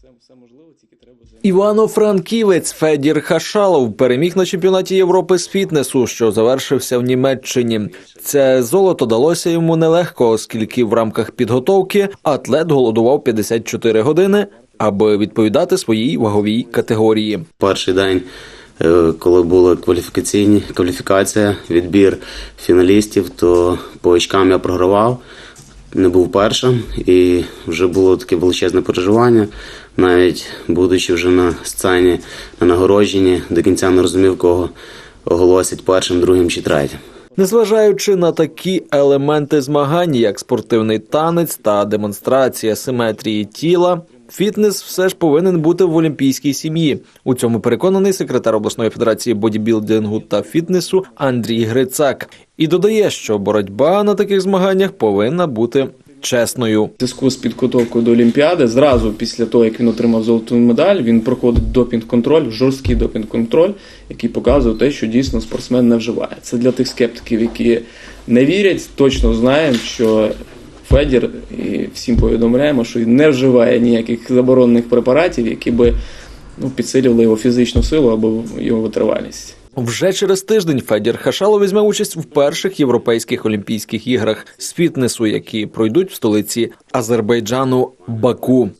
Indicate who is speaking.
Speaker 1: все, все можливо, тільки треба.
Speaker 2: Івано-Франківець Федір Хашалов переміг на чемпіонаті Європи з фітнесу, що завершився в Німеччині. Це золото далося йому нелегко, оскільки в рамках підготовки атлет голодував 54 години, аби відповідати своїй ваговій категорії.
Speaker 3: Перший день, е, коли була кваліфікаційні кваліфікація, відбір фіналістів, то по очкам я програвав, не був першим, і вже було таке величезне переживання. Навіть будучи вже на сцені на нагородженні, до кінця не розумів, кого оголосять першим, другим чи третім.
Speaker 2: Незважаючи на такі елементи змагань, як спортивний танець та демонстрація симетрії тіла, фітнес все ж повинен бути в олімпійській сім'ї. У цьому переконаний секретар обласної федерації бодібілдингу та фітнесу Андрій Грицак і додає, що боротьба на таких змаганнях повинна бути чесною.
Speaker 1: Зв'язку з підготовкою до Олімпіади, зразу після того, як він отримав золоту медаль, він проходить допінг-контроль, жорсткий допінг-контроль, який показує те, що дійсно спортсмен не вживає. Це для тих скептиків, які не вірять, точно знаємо, що Федір і всім повідомляємо, що він не вживає ніяких заборонених препаратів, які би ну, підсилювали його фізичну силу або його витривалість.
Speaker 2: Вже через тиждень Федір Хашало візьме участь в перших європейських олімпійських іграх з фітнесу, які пройдуть в столиці Азербайджану Баку.